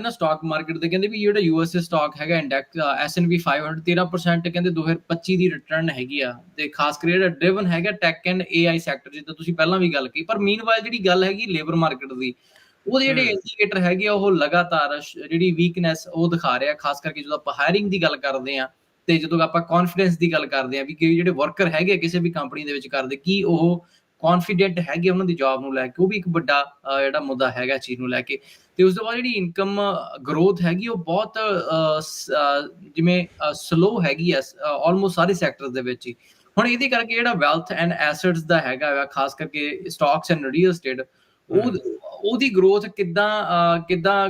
ਨਾ stock market ਦੇ ਕਹਿੰਦੇ ਵੀ ਜਿਹੜਾ ਯੂਐਸਏ ਸਟਾਕ ਹੈਗਾ ਇੰਡੈਕਸ ਐਸਐਨਪੀ 500 13% ਕਹਿੰਦੇ 2025 ਦੀ ਰਿਟਰਨ ਹੈਗੀ ਆ ਤੇ ਖਾਸ ਕਰ ਜਿਹੜਾ ਡਰਿਵਨ ਹੈਗਾ ਟੈਕ ਐਂਡ ਏਆਈ ਸੈਕਟਰ ਜਿੱਦਾਂ ਤੁਸੀਂ ਪਹਿਲਾਂ ਵੀ ਗੱਲ ਕੀਤੀ ਪਰ ਮੀਨਵਾਈਲ ਜਿਹੜੀ ਗੱਲ ਹੈਗੀ ਲੇਬਰ ਮਾਰਕੀਟ ਦੀ ਉਹਦੇ ਜਿਹੜੇ। ਇੰਡੀਕੇਟਰ ਹੈਗੇ ਉਹ ਲਗਾਤਾਰ ਜਿਹੜੀ ਵੀਕਨੈਸ ਉਹ ਦਿਖਾ ਰਿਹਾ ਖਾਸ ਕਰਕੇ ਜਦੋਂ ਆਪਾਂ ਹਾਇਰਿੰਗ ਦੀ ਗੱਲ ਕਰਦੇ ਆ ਤੇ ਜਦੋਂ ਆਪਾਂ ਕੌਨਫੀਡੈਂਸ ਦੀ ਗੱਲ ਕਰਦੇ ਆ ਵੀ ਕਿ ਜਿਹੜੇ ਵਰਕਰ ਹੈਗੇ ਕਿਸੇ ਵੀ ਕੰਪਨੀ ਦੇ ਵਿੱਚ ਕਰਦੇ ਕੀ ਉਹ ਕੌਨਫੀਡੈਂਟ ਹੈਗੇ ਉਹਨਾਂ ਦੀ ਜੌਬ ਨੂੰ ਲੈ ਕੇ, ਉਹ ਵੀ ਇੱਕ ਵੱਡਾ ਜਿਹੜਾ ਮੁੱਦਾ ਹੈਗਾ ਇਸ ਚੀਜ਼ ਨੂੰ ਲੈ ਕੇ। ਤੇ ਉਸ ਤੋਂ ਬਾਅਦ ਜਿਹੜੀ ਇਨਕਮ ਗਰੋਥ ਹੈਗੀ, ਉਹ ਬਹੁਤ ਜਿਵੇਂ ਸਲੋ ਹੈਗੀ ਆ ਆਲਮੋਸਟ ਸਾਰੇ ਸੈਕਟਰਸ ਦੇ ਵਿੱਚ ਹੀ। ਹੁਣ ਇਹਦੇ ਕਰਕੇ ਜਿਹੜਾ ਵੈਲਥ ਐਂਡ ਐਸੈਟਸ ਦਾ ਹੈਗਾ ਵਾ, ਖਾਸ ਕਰਕੇ ਸਟਾਕਸ ਐਂਡ ਰੀਅਲ ਏਸਟੇਟ ਉਹ ਉਹਦੀ ਗਰੋਥ ਕਿੱਦਾਂ ਕਿੱਦਾਂ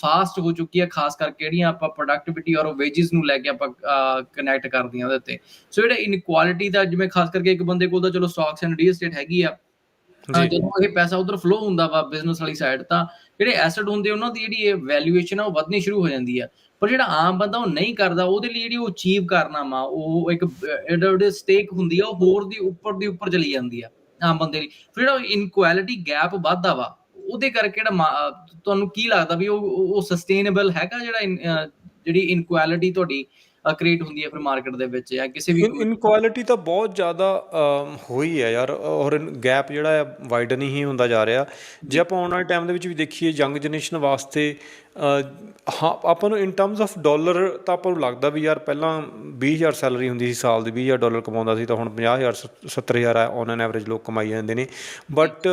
ਫਾਸਟ ਹੋ ਚੁੱਕੀ ਹੈ ਖਾਸ ਕਰਕੇ ਜਿਹੜੀਆਂ ਆਪਾਂ ਪ੍ਰੋਡਕਟਿਵਿਟੀ ਔਰ ਵੇਜਸ ਨੂੰ ਲੈ ਕੇ ਆਪਾਂ ਕਨੈਕਟ ਕਰਦੇ ਹਾਂ ਉਹਦੇ ਤੇ ਸੋ ਜਿਹੜਾ ਇਨਕੁਆਲਿਟੀ ਦਾ ਜਿਵੇਂ ਖਾਸ ਕਰਕੇ ਇੱਕ ਬੰਦੇ ਕੋਲ ਤਾਂ ਚਲੋ ਸਟਾਕਸ ਐਂਡ ਰੀਅਲ ਏਸਟੇਟ ਹੈਗੀ ਆ ਜਦੋਂ ਇਹ ਪੈਸਾ ਉਧਰ ਫਲੋ ਹੁੰਦਾ ਵਾ ਬਿਜ਼ਨਸ ਵਾਲੀ ਸਾਈਡ ਤਾਂ ਜਿਹੜੇ ਐਸੈਟ ਹੁੰਦੇ ਉਹਨਾਂ ਦੀ ਜਿਹੜੀ ਵੈਲਿਊਏਸ਼ਨ ਆ ਉਹ ਵਧਣੀ ਸ਼ੁਰੂ ਹੋ ਜਾਂਦੀ ਆ। ਪਰ ਜਿਹੜਾ ਆਮ ਬੰਦਾ ਉਹ ਨਹੀਂ ਕਰਦਾ ਉਹਦੇ ਲਈ ਜਿਹੜੀ ਉਹ ਅਚੀਵ ਕਰਨਾ ਵਾ ਉਹ ਇੱਕ ਜਿਹੜੇ ਸਟੇਕ ਹੁੰਦੀ ਆ ਉਹ ਹੋਰ ਦੀ ਉੱਪਰ ਦੀ ਉੱਪਰ ਚਲੀ ਜਾਂਦੀ ਆ ਆਮ ਬੰਦੇ ਲਈ। ਫਿਰ ਜਿਹੜਾ ਇਨਕੁਆਲਿਟੀ ਗੈਪ ਵੱਧਦਾ ਵਾ ਉਹਦੇ ਕਰਕੇ ਜਿਹੜਾ ਤੁਹਾਨੂੰ ਕੀ ਲੱਗਦਾ ਵੀ ਉਹ ਉਹ ਸਸਟੇਨੇਬਲ ਹੈਗਾ ਜਿਹੜਾ ਜਿਹੜੀ ਇਨਕੁਆਲਿਟੀ ਤੁਹਾਡੀ ਕ੍ਰੀਏਟ ਹੁੰਦੀ ਹੈ ਫਿਰ ਮਾਰਕੀਟ ਦੇ ਵਿੱਚ ਜਾਂ ਕਿਸੇ ਵੀ ਇਨਕੁਆਲਿਟੀ ਤਾਂ ਬਹੁਤ ਜ਼ਿਆਦਾ ਹੋਈ ਹੈ ਯਾਰ। ਔਰ ਗੈਪ ਜਿਹੜਾ ਹੈ ਵਾਈਡਨ ਹੀ ਹੁੰਦਾ ਜਾ ਰਿਹਾ। ਜੇ ਆਪਾਂ ਆਉਣ ਵਾਲੇ ਟਾਈਮ ਦੇ ਵਿੱਚ ਵੀ ਦੇਖੀਏ ਯੰਗ ਜਨਰੇਸ਼ਨ ਵਾਸਤੇ ਹਾਂ, ਆਪਾਂ ਨੂੰ ਇਨ ਟਰਮਸ ਆਫ ਡਾਲਰ ਤਾਂ ਆਪਾਂ ਨੂੰ ਲੱਗਦਾ ਵੀ ਯਾਰ ਪਹਿਲਾਂ 20000 ਸੈਲਰੀ ਹੁੰਦੀ ਸੀ ਸਾਲ ਦੀ 20000 ਡਾਲਰ ਕਮਾਉਂਦਾ ਸੀ ਤਾਂ ਹੁਣ 50000 70000 ਔਨ ਐਨ ਐਵਰੇਜ ਲੋਕ ਕਮਾਈ ਜਾਂਦੇ ਨੇ। ਬਟ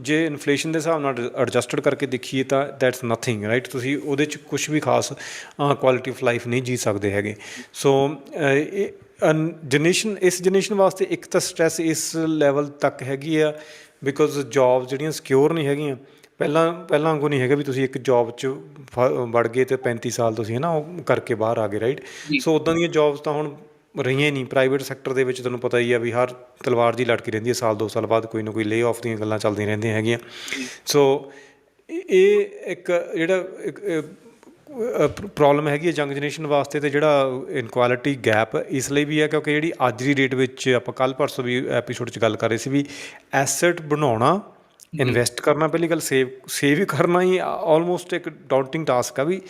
ਜੇ ਇਨਫਲੇਸ਼ਨ ਦੇ ਹਿਸਾਬ ਨਾਲ ਐਡਜਸਟਡ ਕਰਕੇ ਦੇਖੀਏ ਤਾਂ ਦੈਟਸ ਨਥਿੰਗ ਰਾਈਟ ਤੁਸੀਂ ਉਹਦੇ ਚ ਕੁਝ ਵੀ ਖਾਸ ਕੁਆਲਿਟੀ ਆਫ ਲਾਈਫ ਨਹੀਂ ਜੀ ਸਕਦੇ ਹੈਗੇ। ਸੋ ਇਹ ਜਨਰੇਸ਼ਨ ਇਸ ਜਨਰੇਸ਼ਨ ਵਾਸਤੇ ਇੱਕ ਤਾਂ ਸਟ੍ਰੈਸ ਇਸ ਲੈਵਲ ਤੱਕ ਹੈਗੀ ਆ ਬਿਕੋਜ਼ ਜੌਬ ਜਿਹੜੀਆਂ ਸਿਕਿਉਰ ਨਹੀਂ ਹੈਗੀਆਂ। ਪਹਿਲਾਂ ਪਹਿਲਾਂ ਵਾਂਗੂ ਨਹੀਂ ਹੈਗਾ ਵੀ ਤੁਸੀਂ ਇੱਕ ਜੌਬ 'ਚ ਵੜ ਗਏ ਤੇ 35 ਸਾਲ ਤੁਸੀਂ ਹੈ ਨਾ ਉਹ ਕਰਕੇ ਬਾਹਰ ਆ ਗਏ ਰਾਈਟ। ਸੋ ਉਦਾਂ ਦੀਆਂ ਜੌਬਸ ਤਾਂ ਹੁਣ ਰਹੀਆਂ ਨਹੀਂ। ਪ੍ਰਾਈਵੇਟ ਸੈਕਟਰ ਦੇ ਵਿੱਚ ਤੁਹਾਨੂੰ ਪਤਾ ਹੀ ਆ ਵੀ ਹਰ ਤਲਵਾਰ ਜੀ ਲਟਕੀ ਰਹਿੰਦੀ ਹੈ ਸਾਲ ਦੋ ਸਾਲ ਬਾਅਦ ਕੋਈ ਨਾ ਕੋਈ ਲੇ ਆਫ ਦੀਆਂ ਗੱਲਾਂ ਚੱਲਦੀਆਂ ਰਹਿੰਦੀਆਂ ਹੈਗੀਆਂ। ਸੋ ਇਹ- ਇਹ ਇੱਕ ਜਿਹੜਾ ਇੱਕ ਪ੍ਰੋਬਲਮ ਹੈਗੀ ਹੈ ਯੰਗ ਜਨਰੇਸ਼ਨ ਵਾਸਤੇ ਤੇ ਜਿਹੜਾ ਇਨਕੁਆਲਿਟੀ ਗੈਪ ਇਸ ਲਈ ਵੀ ਹੈ ਕਿਉਂਕਿ ਜਿਹੜੀ ਅੱਜ ਦੀ ਡੇਟ ਵਿੱਚ ਆਪਾਂ ਕੱਲ ਪਰਸੋਂ ਵੀ ਐਪੀਸੋਡ 'ਚ ਗੱਲ ਕਰ ਰਹੇ ਸੀ ਵੀ ਐਸੈਟ ਬਣਾਉਣਾ ਇਨਵੈਸਟ ਕਰਨਾ ਪਹਿਲੀ ਗੱਲ ਸੇਵ ਸੇਵ ਹੀ ਕਰਨਾ ਹੀ ਆਲਮੋਸਟ ਇੱਕ ਡਾਊਂਟਿੰਗ ਟਾਸਕ ਆ ਵੀ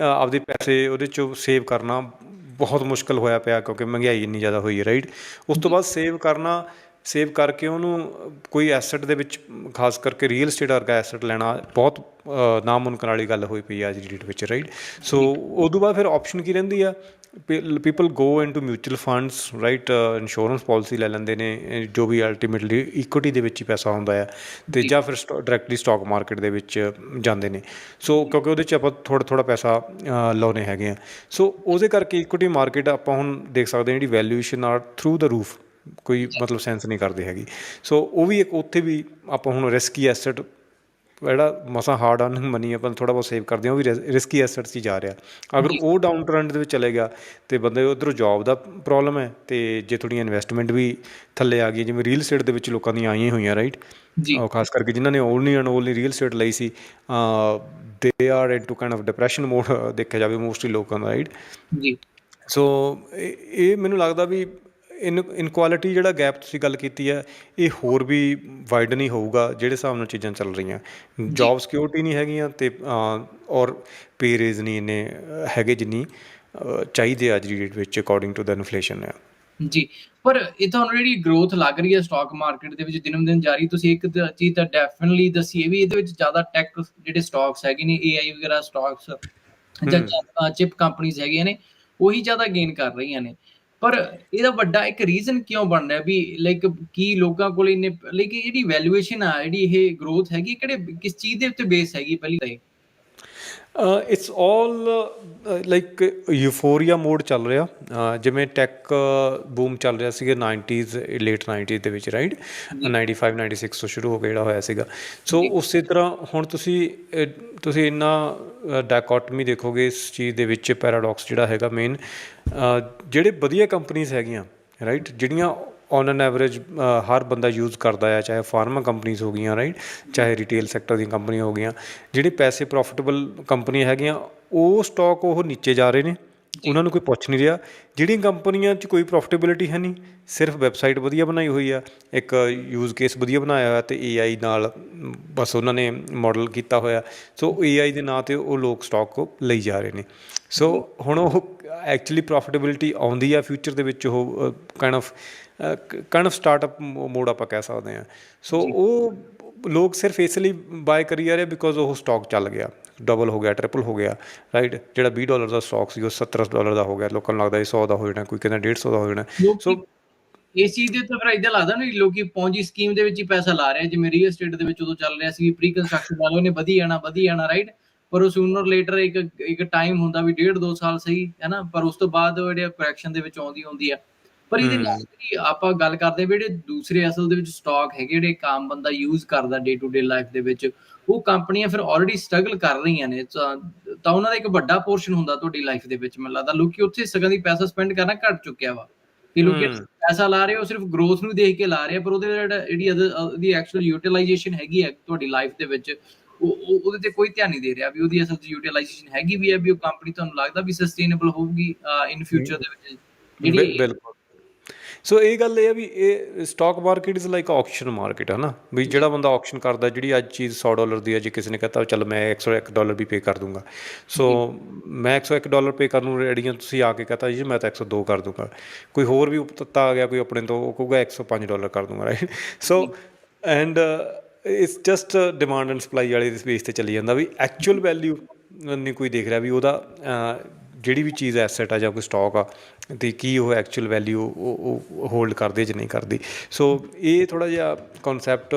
ਆਪਦੇ ਪੈਸੇ ਉਹਦੇ ਚੋਂ ਸੇਵ ਕਰਨਾ ਬਹੁਤ ਮੁਸ਼ਕਲ ਹੋਇਆ ਪਿਆ ਕਿਉਂਕਿ ਮਹਿੰਗਾਈ ਇੰਨੀ ਜ਼ਿਆਦਾ ਹੋਈ ਹੈ ਰਾਈਟ ਉਸ ਤੋਂ ਬਾਅਦ ਸੇਵ ਕਰਨਾ ਸੇਵ ਕਰਕੇ ਉਹਨੂੰ ਕੋਈ ਐਸੈਟ ਦੇ ਵਿੱਚ ਖਾਸ ਕਰਕੇ ਰੀਅਲ ਏਸਟੇਟ ਵਰਗਾ ਐਸੈਟ ਲੈਣਾ ਬਹੁਤ ਅ, ਨਾਮੁਮਕਿਨ ਵਾਲੀ ਗੱਲ ਹੋਈ ਪਈ ਆ ਅੱਜ ਦੀ ਡੇਟ ਵਿੱਚ ਰਾਈਟ ਸੋ ਉਦੋਂ ਬਾਅਦ ਫਿਰ ਆਪਸ਼ਨ ਕੀ ਰਹਿੰਦੀ ਆ? People go into mutual funds right insurance policy ਲੈ ਲੈਂਦੇ ਨੇ ਜੋ ਵੀ ਅਲਟੀਮੇਟਲੀ ਇਕੁਇਟੀ ਦੇ ਵਿੱਚ ਹੀ ਪੈਸਾ ਹੁੰਦਾ ਹੈ ਤੇ ਜਾਂ ਫਿਰ ਡਾਇਰੈਕਟਲੀ ਸਟਾਕ ਮਾਰਕੀਟ ਦੇ ਵਿੱਚ ਜਾਂਦੇ ਨੇ। ਸੋ ਕਿਉਂਕਿ ਉਹਦੇ ਚ ਆਪਾਂ ਥੋੜਾ ਥੋੜਾ ਪੈਸਾ ਅ, ਲਾਉਣੇ ਹੈਗੇ ਆ। ਸੋ ਉਹਦੇ ਕਰਕੇ ਇਕੁਇਟੀ ਮਾਰਕੀਟ ਆਪਾਂ ਹੁਣ ਦੇਖ ਸਕਦੇ ਹਾਂ ਜਿਹੜੀ valuation are through the roof ਕੋਈ ਮਤਲਬ ਸੈਂਸ ਨਹੀਂ ਕਰਦੀ ਹੈਗੀ। ਸੋ ਉਹ ਵੀ ਇੱਕ ਉੱਥੇ ਵੀ ਆਪਾਂ ਹੁਣ ਰਿਸਕੀ ਐਸੈਟ ਜਿਹੜਾ ਮਸਾ ਹਾਰਡ ਅਰਨ ਮਨੀ ਆਪਾਂ ਥੋੜਾ ਬਹੁਤ ਸੇਵ ਕਰਦੇ ਹਾਂ ਉਹ ਵੀ ਰਿਸਕੀ ਐਸੈਟਸ 'ਚ ਹੀ ਜਾ ਰਿਹਾ। ਅਗਰ ਉਹ ਡਾਊਨ ਟ੍ਰੈਂਡ ਦੇ ਵਿੱਚ ਚਲੇ ਗਿਆ ਤੇ ਬੰਦੇ ਉਧਰੋਂ ਜੌਬ ਦਾ ਪ੍ਰੋਬਲਮ ਹੈ ਤੇ ਜੇ ਥੋੜੀ ਇਨਵੈਸਟਮੈਂਟ ਵੀ ਥੱਲੇ ਆ ਗਈ ਜਿਵੇਂ ਰੀਅਲ ਏਸਟੇਟ ਦੇ ਵਿੱਚ ਲੋਕਾਂ ਦੀਆਂ ਆਈਆਂ ਹੋਈਆਂ ਰਾਈਟ ਜੀ। ਉਹ ਖਾਸ ਕਰਕੇ ਜਿਨ੍ਹਾਂ ਨੇ only and only real estate ਲਈ ਸੀ they are into kind of depression mode ਦੇਖਿਆ ਜਾਵੇ ਮੋਸਟਲੀ ਲੋਕਾਂ ਦਾ ਰਾਈਟ ਜੀ। ਸੋ ਇਹ ਮੈਨੂੰ ਲੱਗਦਾ ਵੀ ਇਨ ਇਨਕੁਆਲਿਟੀ ਜਿਹੜਾ ਗੈਪ ਤੁਸੀਂ ਗੱਲ ਕੀਤੀ ਹੈ ਇਹ ਹੋਰ ਵੀ ਵਾਈਡਨ ਹੀ ਹੋਊਗਾ ਜਿਹੜੇ ਹਿਸਾਬ ਨਾਲ ਚੀਜ਼ਾਂ ਚੱਲ ਰਹੀਆਂ। ਜੌਬ ਸਿਕਿਉਰਿਟੀ ਨਹੀਂ ਹੈਗੀਆਂ ਤੇ ਔਰ ਪੇ ਰੇਜ਼ ਨਹੀਂ ਇੰਨੇ ਹੈਗੇ ਜਿੰਨੀ ਚਾਹੀਦੇ ਅੱਜ ਦੀ ਡੇਟ ਵਿੱਚ ਅਕੋਰਡਿੰਗ ਟੂ ਦ ਇਨਫਲੇਸ਼ਨ ਹੈ ਜੀ ਪਰ ਇਹ ਤੁਹਾਨੂੰ ਜਿਹੜੀ ਗਰੋਥ ਲੱਗ ਰਹੀ ਹੈ ਸਟਾਕ ਮਾਰਕੀਟ ਦੇ ਵਿੱਚ ਦਿਨਮ ਦਿਨ ਜਾਰੀ ਤੁਸੀਂ ਇੱਕ ਤਾਂ ਚੀਜ਼ ਤਾਂ ਡੈਫੀਨਿਟਲੀ ਦੱਸੀ ਹੈ ਵੀ ਇਹਦੇ ਵਿੱਚ ਜ਼ਿਆਦਾ ਟੈਕ ਜਿਹੜੇ ਸਟਾਕਸ ਹੈਗੇ ਨੇ ਏਆਈ ਵਗੈਰਾ ਸਟਾਕਸ ਜਾਂ ਚਿਪ ਕੰਪਨੀਆਂ ਹੈਗੀਆਂ ਨੇ ਉਹੀ ਜ਼ਿਆਦਾ ਗੇਨ ਕਰ ਰਹੀਆਂ ਨੇ। ਪਰ ਇਹਦਾ ਵੱਡਾ ਇੱਕ ਰੀਜ਼ਨ ਕਿਉਂ ਬਣ ਰਿਹਾ ਵੀ ਲਾਈਕ ਕੀ ਲੋਕਾਂ ਕੋਲ ਇੰਨੇ ਲਾਈਕ ਜਿਹੜੀ ਵੈਲਿਊਏਸ਼ਨ ਆ, ਜਿਹੜੀ ਇਹ ਗਰੋਥ ਹੈਗੀ, ਕਿਹੜੇ, ਕਿਸ ਚੀਜ਼ ਦੇ ਉੱਤੇ ਬੇਸ ਹੈਗੀ ਪਹਿਲੀ ਤਾਂ it's all like euphoria mode ਚੱਲ ਰਿਹਾ। ਜਿਵੇਂ ਟੈਕ ਬੂਮ ਚੱਲ ਰਿਹਾ ਸੀਗਾ 90s ਲੇਟ 90s ਦੇ ਵਿੱਚ ਰਾਈਟ 95 96 ਤੋਂ ਸ਼ੁਰੂ ਹੋ ਕੇ ਜਿਹੜਾ ਹੋਇਆ ਸੀਗਾ। ਸੋ ਉਸੇ ਤਰ੍ਹਾਂ ਹੁਣ ਤੁਸੀਂ ਤੁਸੀਂ ਇੰਨਾ ਡਾਇਕੋਟਮੀ ਦੇਖੋਗੇ ਇਸ ਚੀਜ਼ ਦੇ ਵਿੱਚ ਪੈਰਾਡੌਕਸ ਜਿਹੜਾ ਹੈਗਾ ਮੇਨ ਜਿਹੜੇ ਵਧੀਆ ਕੰਪਨੀਆਂ ਹੈਗੀਆਂ ਰਾਈਟ ਜਿਹੜੀਆਂ ਔਨ ਐਨ ਐਵਰੇਜ ਹਰ ਬੰਦਾ ਯੂਜ਼ ਕਰਦਾ ਆ, ਚਾਹੇ ਫਾਰਮਾ ਕੰਪਨੀਆਂ ਹੋ ਗਈਆਂ ਰਾਈਟ ਚਾਹੇ ਰਿਟੇਲ ਸੈਕਟਰ ਦੀਆਂ ਕੰਪਨੀਆਂ ਹੋ ਗਈਆਂ, ਜਿਹੜੇ ਪੈਸੇ ਪ੍ਰੋਫਿਟੇਬਲ ਕੰਪਨੀਆਂ ਹੈਗੀਆਂ, ਉਹ ਸਟਾਕ ਉਹ ਨੀਚੇ ਜਾ ਰਹੇ ਨੇ। ਉਹਨਾਂ ਨੂੰ ਕੋਈ ਪੁੱਛ ਨਹੀਂ ਰਿਹਾ। ਜਿਹੜੀਆਂ ਕੰਪਨੀਆਂ 'ਚ ਕੋਈ ਪ੍ਰੋਫਿਟੇਬਿਲਿਟੀ ਹੈ ਨਹੀਂ ਸਿਰਫ ਵੈਬਸਾਈਟ ਵਧੀਆ ਬਣਾਈ ਹੋਈ ਆ ਇੱਕ ਯੂਜ਼ ਕੇਸ ਵਧੀਆ ਬਣਾਇਆ ਹੋਇਆ ਤੇ AI ਨਾਲ ਬਸ ਉਹਨਾਂ ਨੇ ਮਾਡਲ ਕੀਤਾ ਹੋਇਆ। ਸੋ AI ਦੇ ਨਾਂ ਤੇ ਉਹ ਲੋਕ ਸਟਾਕ ਲਈ ਜਾ ਰਹੇ ਨੇ। ਸੋ ਹੁਣ ਉਹ ਐਕਚੁਅਲੀ ਪ੍ਰੋਫਿਟੇਬਿਲਿਟੀ ਆਉਂਦੀ ਆ ਫਿਊਚਰ ਦੇ ਵਿੱਚ ਉਹ kind of kind of startup mode ਆਪਾਂ ਕਹਿ ਸਕਦੇ ਹਾਂ। ਸੋ ਉਹ ਲੋਕ ਸਿਰਫ ਇਸ ਲਈ ਬਾਏ ਕਰੀ ਜਾ ਰਹੇ ਬਿਕੋਜ਼ ਉਹ ਸਟਾਕ ਚੱਲ ਗਿਆ। ਡਬਲ ਹੋ ਗਿਆ ਟ੍ਰਿਪਲ ਹੋ ਗਿਆ ਰਾਈਟ ਜਿਹੜਾ 20 ਡਾਲਰ ਦਾ ਸਟਾਕ ਸੀ ਉਹ 70 ਡਾਲਰ ਦਾ ਹੋ ਗਿਆ। ਲੋਕਾਂ ਨੂੰ ਲੱਗਦਾ ਇਹ 100 ਦਾ ਹੋ ਜਾਣਾ ਕੋਈ ਕਹਿੰਦਾ 150 ਦਾ ਹੋ ਜਾਣਾ। ਸੋ ਇਸ ਚੀਜ਼ ਦੇ ਉੱਤੇ ਫਿਰ ਇਦਾਂ ਲੱਗਦਾ ਨਾ ਲੋਕੀ ਪੌਂਜੀ ਸਕੀਮ ਦੇ ਵਿੱਚ ਹੀ ਪੈਸਾ ਲਾ ਰਹੇ ਆ। ਜਿਵੇਂ ਰੀਅਲ ਏਸਟੇਟ ਦੇ ਵਿੱਚ ਉਦੋਂ ਚੱਲ ਰਿਹਾ ਸੀ ਪ੍ਰੀ ਕੰਸਟਰਕਸ਼ਨ ਵਾਲੋ ਨੇ ਵਧੀ ਜਾਣਾ ਵਧੀ ਜਾਣਾ ਰਾਈਟ ਪਰ ਉਹ ਸੂਨਰ ਲੇਟਰ ਇੱਕ ਇੱਕ ਟਾਈਮ ਹੁੰਦਾ ਵੀ ਡੇਢ ਦੋ ਸਾਲ ਸਹੀ ਹੈ ਨਾ? ਪਰ ਉਸ ਤੋਂ ਬਾਅਦ ਉਹ ਜਿਹੜੇ ਕਰੈਕਸ਼ਨ ਦੇ ਵਿੱਚ ਆਉਂਦੀ ਹੁੰਦੀ ਆ। ਪਰ ਇਹਦੇ ਨਾਲ ਜਿਹੜੀ ਆਪਾਂ ਗੱਲ ਕਰਦੇ ਵੀ ਜਿਹੜੇ ਦੂਸਰੇ ਅਸਲ ਦੇ ਵਿੱਚ ਸਟਾਕ ਹੈਗੇ ਜਿਹੜੇ ਇੱਕ ਆਮ ਬੰਦਾ ਯੂਜ਼ ਕਰਦਾ ਡੇ ਟੂ ਡੇ ਲਾਈਫ ਦੇ ਵਿੱਚ ਉਹ ਕੰਪਨੀਆਂ ਫਿਰ ਆਲਰੇਡੀ ਸਟਰਗਲ ਕਰ ਰਹੀਆਂ ਨੇ ਤਾਂ ਉਹਨਾਂ ਦਾ ਇੱਕ ਵੱਡਾ ਪੋਰਸ਼ਨ ਹੁੰਦਾ ਤੁਹਾਡੀ ਲਾਈਫ ਦੇ ਵਿੱਚ ਮੈਨੂੰ ਲੱਗਦਾ ਲੋਕੀ ਉੱਥੇ ਸਗੋਂ ਦੀ ਪੈਸਾ ਸਪੈਂਡ ਕਰਨਾ ਘਟ ਚੁੱਕਿਆ ਵਾ। ਕਿ ਲੋਕੀ। ਪੈਸਾ ਲਾ ਰਹੇ ਹੋ ਸਿਰਫ ਗਰੋਥ ਨੂੰ ਦੇਖ ਕੇ ਲਾ ਰਹੇ ਪਰ ਉਹਦੇ ਜਿਹੜਾ ਉਹਦੀ ਐਕਚੁਅਲ ਯੂਟਿਲਾਈਜੇਸ਼ਨ ਹੈਗੀ ਹੈ ਤੁਹਾਡੀ ਲਾਈਫ ਦੇ ਵਿੱਚ ਉਹ ਉਹ- ਉਹਦੇ ਤੇ ਕੋਈ ਧਿਆਨ ਨਹੀਂ ਦੇ ਰਿਹਾ ਵੀ ਉਹਦੀ ਅਸਲ ਚ ਯੂਟਿਲਾਈਜੇਸ਼ਨ ਹੈਗੀ ਵੀ ਹੈ ਵੀ ਉਹ ਕੰਪਨੀ ਤੁਹਾਨੂੰ ਲੱਗਦਾ ਵੀ ਸਸਟੇਨੇਬਲ ਹੋਊਗੀ ਇਨ ਫਿਊਚਰ ਦੇ ਵਿੱਚ। ਜਿਹੜੀ ਬਿਲਕੁਲ। ਸੋ ਇਹ ਗੱਲ ਇਹ ਆ ਵੀ ਇਹ stock market is like auction market ਹੈ ਨਾ ਵੀ ਜਿਹੜਾ ਬੰਦਾ ਆਕਸ਼ਨ ਕਰਦਾ ਜਿਹੜੀ ਅੱਜ ਚੀਜ਼ 100 ਡਾਲਰ ਦੀ ਹੈ ਜੇ ਕਿਸੇ ਨੇ ਕਹਤਾ ਚੱਲ ਮੈਂ 101 ਡਾਲਰ ਵੀ ਪੇ ਕਰ ਦੂੰਗਾ। ਸੋ ਮੈਂ 101 ਡਾਲਰ ਪੇ ਕਰਨ ਨੂੰ ਰੈਡੀ ਹਾਂ ਤੁਸੀਂ ਆ ਕੇ ਕਹਤਾ ਜੀ ਮੈਂ ਤਾਂ 102 ਕਰ ਦੂੰਗਾ। ਕੋਈ ਹੋਰ ਵੀ ਉਪਤਤਾ ਆ ਗਿਆ ਕੋਈ ਆਪਣੇ ਤੋਂ ਉਹ ਕਹੂਗਾ 105 ਡਾਲਰ ਕਰ ਦੂੰਗਾ right so and it's just demand and supply ਵਾਲੇ ਸਪੇਸ ਤੇ ਚੱਲੀ ਜਾਂਦਾ ਵੀ ਐਕਚੁਅਲ ਵੈਲਿਊ ਨਹੀਂ ਕੋਈ ਦੇਖ ਰਿਹਾ ਵੀ ਉਹਦਾ ਜਿਹੜੀ ਵੀ ਚੀਜ਼ ਐਸੈਟ ਆ ਜਾਂ ਕੋਈ ਸਟਾਕ ਆ ਤੇ ਕੀ ਉਹ ਐਕਚੁਅਲ ਵੈਲਿਊ ਉਹ ਉਹ ਹੋਲਡ ਕਰਦੇ ਜਾਂ ਨਹੀਂ ਕਰਦੀ। ਸੋ ਇਹ ਥੋੜਾ ਜਿਹਾ ਕਨਸੈਪਟ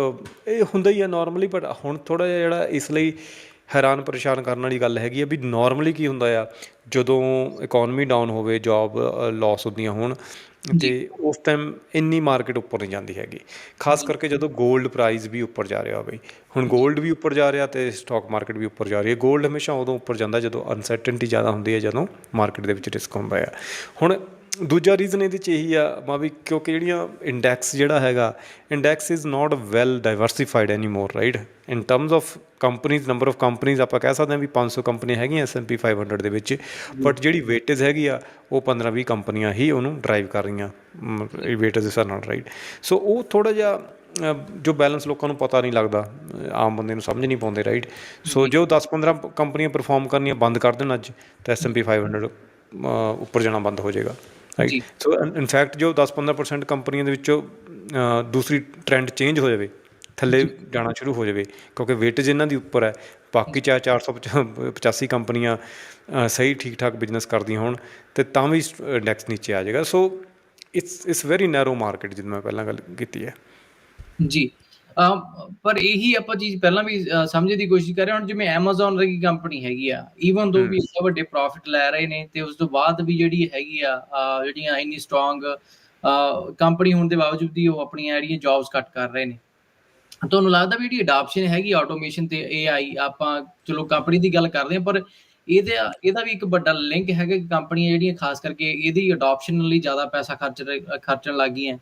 ਇਹ ਹੁੰਦਾ ਹੀ ਆ ਨਾਰਮਲੀ ਬਟ ਹੁਣ ਥੋੜਾ ਜਿਹਾ ਜਿਹੜਾ ਇਸ ਲਈ ਹੈਰਾਨ ਪਰੇਸ਼ਾਨ ਕਰਨ ਵਾਲੀ ਗੱਲ ਹੈਗੀ ਆ ਵੀ ਨਾਰਮਲੀ ਕੀ ਹੁੰਦਾ ਆ? ਜਦੋਂ ਇਕਨੋਮੀ ਡਾਊਨ ਹੋਵੇ ਜੌਬ ਲਾਸ ਹੁੰਦੀਆਂ ਹੋਣ ਤੇ ਉਸ ਟਾਈਮ ਇੰਨੀ ਮਾਰਕੀਟ ਉੱਪਰ ਨਹੀਂ ਜਾਂਦੀ ਹੈਗੀ। ਖਾਸ ਕਰਕੇ ਜਦੋਂ 골ਡ ਪ੍ਰਾਈਸ ਵੀ ਉੱਪਰ ਜਾ ਰਿਹਾ ਹੋਵੇ ਹੁਣ 골ਡ ਵੀ ਉੱਪਰ ਜਾ ਰਿਹਾ ਤੇ ਸਟਾਕ ਮਾਰਕੀਟ ਵੀ ਉੱਪਰ ਜਾ ਰਹੀ ਹੈ। 골ਡ ਹਮੇਸ਼ਾ ਉਦੋਂ ਉੱਪਰ ਜਾਂਦਾ ਜਦੋਂ ਅਨਸਰਟਨਟੀ ਜ਼ਿਆਦਾ ਹੁੰਦੀ ਹੈ ਜਦੋਂ ਮਾਰਕੀਟ ਦੇ ਵਿੱਚ ਰਿਸਕ ਹੁੰਦਾ ਹੈ। ਹੁਣ ਦੂਜਾ ਰੀਜ਼ਨ ਇਹਦੇ ਚ ਇਹੀ ਆ ਮਾ ਵੀ ਕਿਉਂਕਿ ਜਿਹੜੀਆਂ ਇੰਡੈਕਸ ਜਿਹੜਾ ਹੈਗਾ index is not well diversified anymore right in terms of companies number of companies ਆਪਾਂ ਕਹਿ ਸਕਦੇ ਹਾਂ ਵੀ 500 ਕੰਪਨੀਆਂ ਹੈਗੀਆਂ S&P 500 ਦੇ ਵਿੱਚ ਬਟ ਜਿਹੜੀ ਵੇਟੇਜ ਹੈਗੀ ਆ ਉਹ 15 20 ਕੰਪਨੀਆਂ ਹੀ ਉਹਨੂੰ ਡਰਾਈਵ ਕਰ ਰਹੀਆਂ ਵੇਟੇਜ ਦੇ ਨਾਲ ਰਾਈਟ ਸੋ ਉਹ ਥੋੜਾ ਜਿਹਾ ਜੋ ਬੈਲੈਂਸ ਲੋਕਾਂ ਨੂੰ ਪਤਾ ਨਹੀਂ ਲੱਗਦਾ ਆਮ ਬੰਦੇ ਨੂੰ ਸਮਝ ਨਹੀਂ ਪਾਉਂਦੇ ਰਾਈਟ ਸੋ ਜੋ। 10-15 ਕੰਪਨੀਆਂ ਪਰਫਾਰਮ ਕਰਨੀਆਂ ਬੰਦ ਕਰ ਦੇਣ ਅੱਜ ਤਾਂ S&P 500 ਅ, ਉੱਪਰ ਜਾਣਾ ਬੰਦ ਹੋ ਜਾਏਗਾ। ਰਾਈਟ ਸੋ ਇਨ ਫੈਕਟ ਜੋ 10-15% ਕੰਪਨੀਆਂ ਦੇ ਵਿੱਚੋਂ ਦੂਸਰੀ ਟ੍ਰੈਂਡ ਚੇਂਜ ਹੋ ਜਾਵੇ ਥੱਲੇ ਜਾਣਾ ਸ਼ੁਰੂ ਹੋ ਜਾਵੇ ਕਿਉਂਕਿ ਵੇਟੇਜ ਇਹਨਾਂ ਦੀ ਉੱਪਰ ਹੈ ਬਾਕੀ ਚਾਹੇ 485 ਕੰਪਨੀਆਂ ਸਹੀ ਠੀਕ ਠਾਕ ਬਿਜ਼ਨਸ ਕਰਦੀਆਂ ਹੋਣ ਤੇ ਤਾਂ ਵੀ ਇੰਡੈਕਸ ਨੀਚੇ ਆ ਜਾਏਗਾ। So it's it's very narrow market ਜਿਵੇਂ ਮੈਂ ਪਹਿਲਾਂ ਗੱਲ ਕੀਤੀ ਹੈ। ਜੀ। ਪਰ ਇਹੀ ਆਪਾਂ ਚੀਜ਼ ਪਹਿਲਾਂ ਵੀ ਸਮਝਣ ਦੀ ਕੋਸ਼ਿਸ਼ ਕਰ ਰਹੇ ਹਾਂ। ਹੁਣ ਜਿਵੇਂ Amazon ਵਰਗੀ ਕੰਪਨੀ ਹੈਗੀ ਆ ਈਵਨ ਦੋ ਵੀ ਇੰਨੇ ਵੱਡੇ ਪ੍ਰੋਫਿਟ ਲੈ ਰਹੇ ਨੇ ਤੇ ਉਸ ਤੋਂ ਬਾਅਦ ਵੀ ਜਿਹੜੀ ਹੈਗੀ ਆ ਜਿਹੜੀਆਂ ਇੰਨੀ ਸਟਰੋਂਗ ਕੰਪਨੀ ਹੋਣ ਦੇ ਬਾਵਜੂਦ ਵੀ ਉਹ ਆਪਣੀਆਂ ਜਿਹੜੀਆਂ ਜੌਬਸ ਕੱਟ ਕਰ ਰਹੇ ਨੇ। ਤੁਹਾਨੂੰ ਲੱਗਦਾ ਵੀ ਜਿਹੜੀ ਅਡਾਪਸ਼ਨ ਹੈਗੀ ਆਟੋਮੇਸ਼ਨ ਤੇ AI ਆਪਾਂ ਚਲੋ ਕੰਪਨੀ ਦੀ ਗੱਲ ਕਰਦੇ ਹਾਂ ਪਰ ਇਹਦੇ ਇਹਦਾ ਵੀ ਇੱਕ ਵੱਡਾ ਲਿੰਕ ਹੈਗਾ ਕਿ ਕੰਪਨੀਆਂ ਜਿਹੜੀਆਂ ਖਾਸ ਕਰਕੇ ਇਹਦੀ ਅਡਾਪਸ਼ਨ ਲਈ ਜ਼ਿਆਦਾ ਪੈਸਾ ਖਰਚ ਖਰਚਣ ਲੱਗ ਗਈਆਂ।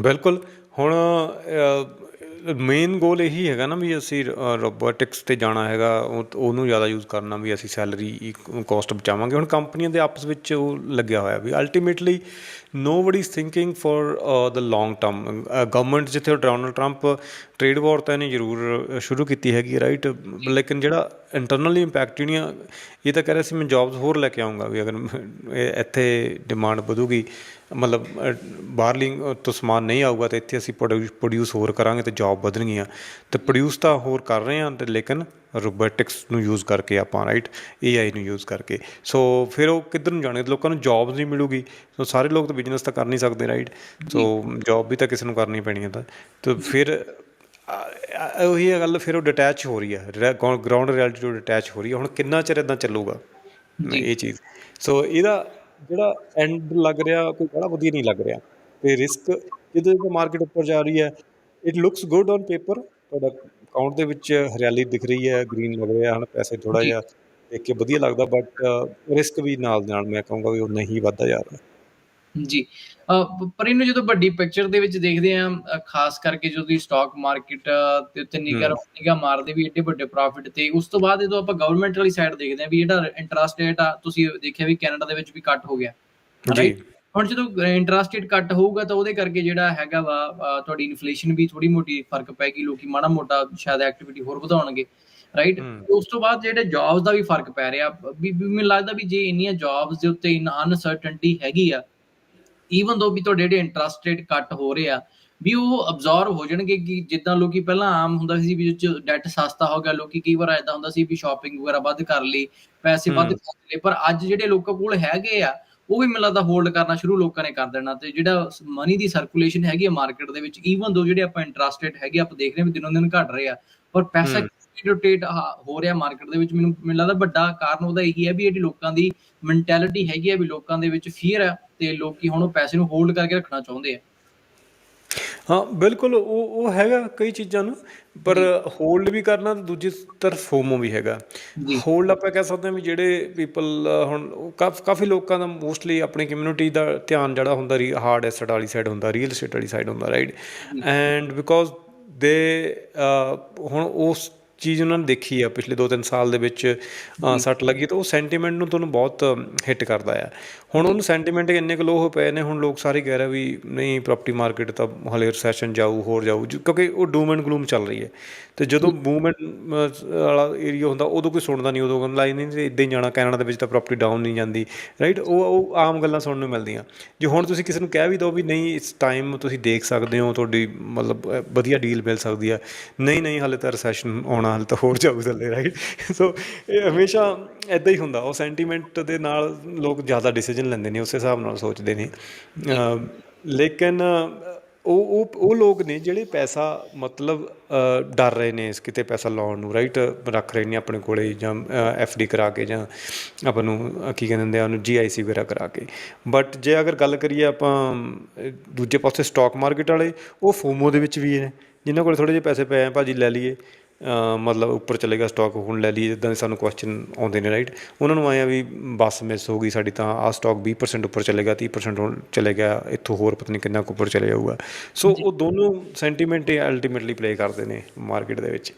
ਬਿਲਕੁਲ। ਹੁਣ ਮੇਨ ਗੋਲ ਇਹੀ ਹੈਗਾ ਨਾ ਵੀ ਅਸੀਂ ਰੋਬੋਟਿਕਸ ਤੇ ਜਾਣਾ ਹੈਗਾ ਉਹ- ਉਹਨੂੰ ਜ਼ਿਆਦਾ ਯੂਜ਼ ਕਰਨਾ ਵੀ ਅਸੀਂ ਸੈਲਰੀ ਕੋਸਟ ਬਚਾਵਾਂਗੇ। ਹੁਣ ਕੰਪਨੀਆਂ ਦੇ ਆਪਸ ਵਿੱਚ ਉਹ ਲੱਗਿਆ ਹੋਇਆ ਵੀ ultimately nobody is thinking for the long term government ਜਿੱਥੇ ਡੋਨਲਡ ਟਰੰਪ ਟ੍ਰੇਡ ਵਾਰ ਤਾਂ ਇਹਨੇ ਜ਼ਰੂਰ ਸ਼ੁਰੂ ਕੀਤੀ ਹੈਗੀ ਰਾਈਟ ਲੇਕਿਨ ਜਿਹੜਾ ਇੰਟਰਨਲੀ ਇੰਪੈਕਟ ਜਿਹੜੀਆਂ ਇਹ ਤਾਂ ਕਹਿ ਰਿਹਾ ਸੀ ਮੈਂ ਜੌਬਸ ਹੋਰ ਲੈ ਕੇ ਆਉਂਗਾ ਵੀ ਅਗਰ ਇੱਥੇ ਡਿਮਾਂਡ ਵਧੂਗੀ ਮਤਲਬ ਅ, ਬਾਹਰਲੀ ਤੋਂ ਸਮਾਨ ਨਹੀਂ ਆਊਗਾ ਤਾਂ ਇੱਥੇ ਅਸੀਂ ਪ੍ਰੋਡਿਊਸ ਹੋਰ ਕਰਾਂਗੇ ਤੇ ਜੌਬ ਵਧਣਗੀਆਂ ਤੇ ਪ੍ਰੋਡਿਊਸ ਤਾਂ ਹੋਰ ਕਰ ਰਹੇ ਹਾਂ ਤੇ ਲੇਕਿਨ ਰੋਬੋਟਿਕਸ ਨੂੰ ਯੂਜ਼ ਕਰਕੇ ਆਪਾਂ ਰਾਈਟ AI ਨੂੰ ਯੂਜ਼ ਕਰਕੇ। ਸੋ ਫਿਰ ਉਹ ਕਿੱਧਰ ਨੂੰ ਜਾਣਗੇ? ਲੋਕਾਂ ਨੂੰ ਜੌਬਸ ਨਹੀਂ ਮਿਲੂਗੀ। ਸੋ ਸਾਰੇ ਲੋਕ ਤਾਂ ਬਿਜ਼ਨਸ ਤਾਂ ਕਰ ਨਹੀਂ ਸਕਦੇ ਰਾਈਟ ਸੋ ਜੌਬ ਵੀ ਤਾਂ ਕਿਸੇ ਨੂੰ ਕਰਨੀ ਪੈਣੀ ਹੈ ਤਾਂ। ਤੇ ਫਿਰ ਉਹੀ ਗੱਲ ਫਿਰ ਉਹ ਡਿਟੈਚ ਹੋ ਰਹੀ ਹੈ। ਗਰਾਊਂਡ ਰਿਐਲਿਟੀ ਤੋਂ ਡਿਟੈਚ ਹੋ ਰਹੀ ਹੈ। ਹੁਣ ਕਿੰਨਾ ਚਿਰ ਇਦਾਂ ਚੱਲੂਗਾ? ਇਹ ਚੀਜ਼। ਸੋ ਇਹਦਾ ਜਿਹੜਾ ਐਂਡ ਲੱਗ ਰਿਹਾ ਕੋਈ ਬੜਾ ਵਧੀਆ ਨਹੀਂ ਲੱਗ ਰਿਹਾ। ਤੇ ਰਿਸਕ ਜਦੋਂ ਜਦੋਂ ਮਾਰਕੀਟ ਉੱਪਰ ਜਾ ਰਹੀ ਹੈ it looks good on paper ਤੁਹਾਡਾ ਅਕਾਊਂਟ ਦੇ ਵਿੱਚ ਹਰਿਆਲੀ ਦਿਖ ਰਹੀ ਹੈ ਗ੍ਰੀਨ ਲੱਗ ਰਿਹਾ ਹਨ ਪੈਸੇ ਥੋੜਾ। ਜਿਹਾ ਦੇਖ ਕੇ ਵਧੀਆ ਲੱਗਦਾ ਬਟ ਰਿਸਕ ਵੀ ਨਾਲ ਦੇ ਨਾਲ ਮੈਂ ਕਹੂੰਗਾ ਵੀ ਉਹ ਨਹੀਂ ਵੱਧਦਾ ਜਾ ਰਿਹਾ ਜੀ ਪਰ ਇਹਨੂੰ ਜਦੋਂ ਵੱਡੀ ਪਿਕਚਰ ਦੇ ਵਿੱਚ ਦੇਖਦੇ ਆ ਖਾਸ ਕਰਕੇ ਜਦੋਂ ਤੁਸੀਂ ਸਟਾਕ ਮਾਰਕੀਟ ਤੇ ਉੱਤੇ ਨਿਗਰ ਨਿਗਾ ਮਾਰਦੇ ਵੀ ਏਡੇ ਵੱਡੇ ਪ੍ਰੋਫਿਟ ਤੇ ਉਸ ਤੋਂ ਬਾਅਦ ਜਦੋਂ ਆਪਾਂ ਗਵਰਨਮੈਂਟ ਵਾਲੀ ਸਾਈਡ ਦੇਖਦੇ ਆ ਵੀ ਜਿਹੜਾ ਇੰਟਰਸਟ ਰੇਟ ਆ ਤੁਸੀਂ ਦੇਖਿਆ ਵੀ ਕੈਨੇਡਾ ਦੇ ਵਿੱਚ ਵੀ ਕੱਟ ਹੋ ਗਿਆ ਜੀ? ਹੁਣ ਜਦੋਂ ਇੰਟਰਸਟ ਰੇਟ ਕੱਟ ਹੋਊਗਾ ਤਾਂ ਉਹਦੇ ਕਰਕੇ ਜਿਹੜਾ ਹੈਗਾ ਵਾ ਤੁਹਾਡੀ ਇਨਫਲੇਸ਼ਨ ਵੀ ਥੋੜੀ ਮੋਟੀ ਫ਼ਰਕ ਪੈਗੀ ਲੋਕੀ ਮਾੜਾ ਮੋਟਾ ਸ਼ਾਇਦ ਐਕਟੀਵਿਟੀ ਹੋਰ ਵਧਾਉਣਗੇ ਰਾਈਟ। ਉਸ ਤੋਂ ਬਾਅਦ ਜਿਹੜੇ ਜੌਬਸ ਦਾ ਵੀ ਫ਼ਰਕ ਪੈ ਰਿਹਾ ਵੀ ਮੈਨੂੰ ਲੱਗਦਾ ਵੀ ਜੇ ਇੰਨੀਆਂ ਜੌਬਸ ਦੇ ਉੱਤੇ ਇਨ ਅਨਸਰਟਨਟੀ ਹੈਗੀ ਆ ਈਵਨ ਦੋ ਵੀ ਤੁਹਾਡੇ ਜਿਹੜੇ ਇੰਟਰਸਟ ਰੇਟ ਕੱਟ ਹੋ ਰਹੇ ਆ ਵੀ ਉਹ ਅਬਜ਼ੌਰਬ ਹੋ ਜਾਣਗੇ ਕਿ ਜਿੱਦਾਂ ਲੋਕੀ ਪਹਿਲਾਂ ਆਮ ਹੁੰਦਾ ਸੀ ਵੀ ਡੈਟ ਸਸਤਾ ਹੋ ਗਿਆ ਲੋਕੀ ਕਈ ਵਾਰ ਐਦਾਂ ਹੁੰਦਾ ਸੀ ਵੀ ਸ਼ਾਪਿੰਗ ਵਗੈਰਾ ਵੱਧ ਕਰ ਲਈ ਪੈਸੇ ਵੱਧ। ਖਰਚ ਲਏ ਪਰ ਅੱਜ ਜਿਹੜੇ ਲੋਕਾਂ ਕੋਲ ਹੈਗੇ ਆ ਉਹ ਵੀ ਮੈਨੂੰ ਲੱਗਦਾ ਹੋਲਡ ਕਰਨਾ ਸ਼ੁਰੂ ਲੋਕਾਂ ਨੇ ਕਰ ਦੇਣਾ ਤੇ ਜਿਹੜਾ ਮਨੀ ਦੀ ਸਰਕੂਲੇਸ਼ਨ ਹੈਗੀ ਆ ਮਾਰਕੀਟ ਦੇ ਵਿੱਚ ਈਵਨ ਦੋ ਜਿਹੜੇ ਆਪਾਂ ਇੰਟਰਸਟ ਰੇਟ ਹੈਗੇ ਆਪਾਂ ਦੇਖ ਰਹੇ ਹਾਂ ਵੀ ਦਿਨੋਂ ਦਿਨ ਘਟ ਰਹੇ ਆ ਪਰ ਪੈਸਾ। ਰੋਟੇਟ ਹੋ ਰਿਹਾ ਮਾਰਕੀਟ ਦੇ ਵਿੱਚ ਮੈਨੂੰ ਮੈਨੂੰ ਲੱਗਦਾ ਵੱਡਾ ਕਾਰਨ ਉਹਦਾ ਇਹੀ ਹੈ ਵੀ ਜਿਹੜੀ ਲੋਕਾਂ ਦੀ ਮੈਂਟੈਲਿਟੀ ਹੈਗੀ ਆ ਵੀ ਲੋਕਾਂ ਦੇ ਵਿੱਚ ਫੀਅਰ ਆ ਤੇ ਲੋਕੀ ਹੁਣ ਉਹ ਪੈਸੇ ਨੂੰ ਹੋਲਡ ਕਰਕੇ ਰੱਖਣਾ ਚਾਹੁੰਦੇ ਆ ਹਾਂ ਬਿਲਕੁਲ ਉਹ ਉਹ ਹੈਗਾ ਕਈ ਚੀਜ਼ਾਂ ਨੂੰ ਪਰ ਹੋਲਡ ਵੀ ਕਰਨਾ ਤੇ ਦੂਜੀ ਤਰਫ ਫੋਮੋ ਵੀ ਹੈਗਾ। ਹੋਲਡ ਆਪਾਂ ਕਹਿ ਸਕਦੇ ਹਾਂ ਵੀ ਜਿਹੜੇ ਪੀਪਲ ਹੁਣ ਉਹ ਕਾਫ- ਕਾਫੀ ਲੋਕਾਂ ਦਾ ਮੋਸਟਲੀ ਆਪਣੀ ਕਮਿਊਨਿਟੀ ਦਾ ਧਿਆਨ ਜਿਹੜਾ ਹੁੰਦਾ ਰੀ ਹਾਰਡ ਐਸਟ ਵਾਲੀ ਸਾਈਡ ਹੁੰਦਾ ਰੀਅਲ ਏਸਟੇਟ ਵਾਲੀ ਸਾਈਡ ਹੁੰਦਾ ਰਾਈਟ ਐਂਡ ਬਿਕੋਜ਼ ਦੇ ਹੁਣ ਉਸ ਚੀਜ਼ ਉਹਨਾਂ ਨੇ ਦੇਖੀ ਆ ਪਿਛਲੇ 2-3 ਸਾਲ ਦੇ ਵਿੱਚ ਸੱਟ ਲੱਗੀ ਤਾਂ ਉਹ ਸੈਂਟੀਮੈਂਟ ਨੂੰ ਤੁਹਾਨੂੰ ਬਹੁਤ ਹਿੱਟ ਕਰਦਾ ਆ। ਹੁਣ ਉਹਨੂੰ ਸੈਂਟੀਮੈਂਟ ਇੰਨੇ ਕੁ ਲੋ ਹੋ ਪਏ ਨੇ, ਹੁਣ ਲੋਕ ਸਾਰੇ ਕਹਿ ਰਹੇ ਵੀ ਨਹੀਂ ਪ੍ਰਾਪਰਟੀ ਮਾਰਕੀਟ ਤਾਂ ਹਲੇ ਰਿਸੈਸ਼ਨ ਜਾਊ, ਹੋਰ ਜਾਊ, ਜੋ- ਕਿਉਂਕਿ ਉਹ ਡੂਮ ਐਂਡ ਗਲੂਮ ਚੱਲ ਰਹੀ ਹੈ। ਤੇ ਜਦੋਂ ਮੂਵਮੈਂਟ ਵਾਲਾ ਏਰੀਆ ਹੁੰਦਾ, ਉਦੋਂ ਕੋਈ ਸੁਣਦਾ ਨਹੀਂ, ਉਦੋਂ ਕਹਿੰਦਾ ਨਹੀਂ ਨਹੀਂ ਇਦਾਂ ਹੀ ਜਾਣਾ, ਕੈਨੇਡਾ ਦੇ ਵਿੱਚ ਤਾਂ ਪ੍ਰਾਪਰਟੀ ਡਾਊਨ ਨਹੀਂ ਜਾਂਦੀ ਰਾਈਟ ਉਹ ਉਹ ਆਮ ਗੱਲਾਂ ਸੁਣਨ ਨੂੰ ਮਿਲਦੀਆਂ। ਜੇ ਹੁਣ ਤੁਸੀਂ ਕਿਸੇ ਨੂੰ ਕਹਿ ਵੀ ਦਿਓ ਵੀ ਨਹੀਂ, ਇਸ ਟਾਈਮ ਤੁਸੀਂ ਦੇਖ ਸਕਦੇ ਹੋ, ਤੁਹਾਡੀ ਮਤਲਬ ਵਧੀਆ ਡੀਲ ਮਿਲ ਸਕਦੀ ਆ। ਨਹੀਂ ਨਹੀਂ, ਹਾਲੇ ਤਾਂ ਰਿਸੈਸ਼ਨ ਆਉਣਾ ਹਾਲੇ ਤਾਂ ਹੋਰ ਜਾਊ ਥੱਲੇ ਰਾਈਟ ਸੋ ਇਹ ਹਮੇਸ਼ਾ ਇਦਾਂ ਹੀ ਹੁੰਦਾ। ਉਹ ਸੈਂਟੀਮੈਂਟ ਦੇ ਨਾਲ ਲੋਕ ਜ਼ਿਆਦਾ ਡਿਸੀਜਨ ਲੈਂਦੇ ਨੇ, ਉਸੇ ਹਿਸਾਬ ਨਾਲ ਸੋਚਦੇ ਨੇ। ਲੇਕਿਨ ਉਹ ਉਹ ਉਹ ਲੋਕ ਨੇ ਜਿਹੜੇ ਪੈਸਾ, ਮਤਲਬ ਡਰ ਰਹੇ ਨੇ ਇਸ ਕਿਤੇ ਪੈਸਾ ਲਾਉਣ ਨੂੰ ਰਾਈਟ ਰੱਖ ਰਹੇ ਨੇ ਆਪਣੇ ਕੋਲੇ ਜਾਂ ਐਫ ਡੀ ਕਰਾ ਕੇ ਜਾਂ ਆਪਾਂ ਨੂੰ ਕੀ ਕਹਿੰਦੇ ਹੁੰਦੇ ਆ, ਉਹਨੂੰ ਜੀ ਆਈ ਸੀ ਵਗੈਰਾ ਕਰਾ ਕੇ। ਬਟ ਜੇ ਅਗਰ ਗੱਲ ਕਰੀਏ ਆਪਾਂ, ਦੂਜੇ ਪਾਸੇ ਸਟਾਕ ਮਾਰਕੀਟ ਵਾਲੇ, ਉਹ ਫੋਮੋ ਦੇ ਵਿੱਚ ਵੀ ਨੇ। ਜਿਨ੍ਹਾਂ ਕੋਲ ਥੋੜੇ ਜਿਹੇ ਪੈਸੇ ਪਏ ਆ, ਭਾਜੀ ਲੈ ਲਈਏ। ਮਤਲਬ ਉੱਪਰ ਚਲੇਗਾ ਸਟਾਕ ਹੁਣ ਲੈ ਲਈਏ ਇਦਾਂ ਦੇ ਸਾਨੂੰ ਕੁਐਸਚਨ ਆਉਂਦੇ ਨੇ ਰਾਈਟ ਉਹਨਾਂ ਨੂੰ ਆਇਆ ਵੀ ਬੱਸ ਮਿਸ ਹੋ ਗਈ ਸਾਡੀ ਤਾਂ ਆਹ ਸਟਾਕ 20% ਉੱਪਰ ਚਲੇਗਾ 30% ਹੁਣ ਚਲੇ ਗਿਆ ਇੱਥੋਂ ਹੋਰ ਪਤਾ ਨਹੀਂ ਕਿੰਨਾ ਕੁ ਉੱਪਰ ਚਲੇ ਜਾਊਗਾ। ਸੋ ਉਹ ਦੋਨੋਂ ਸੈਂਟੀਮੈਂਟ ਅਲਟੀਮੇਟਲੀ ਪਲੇ ਕਰਦੇ ਨੇ ਮਾਰਕੀਟ ਦੇ ਵਿੱਚ।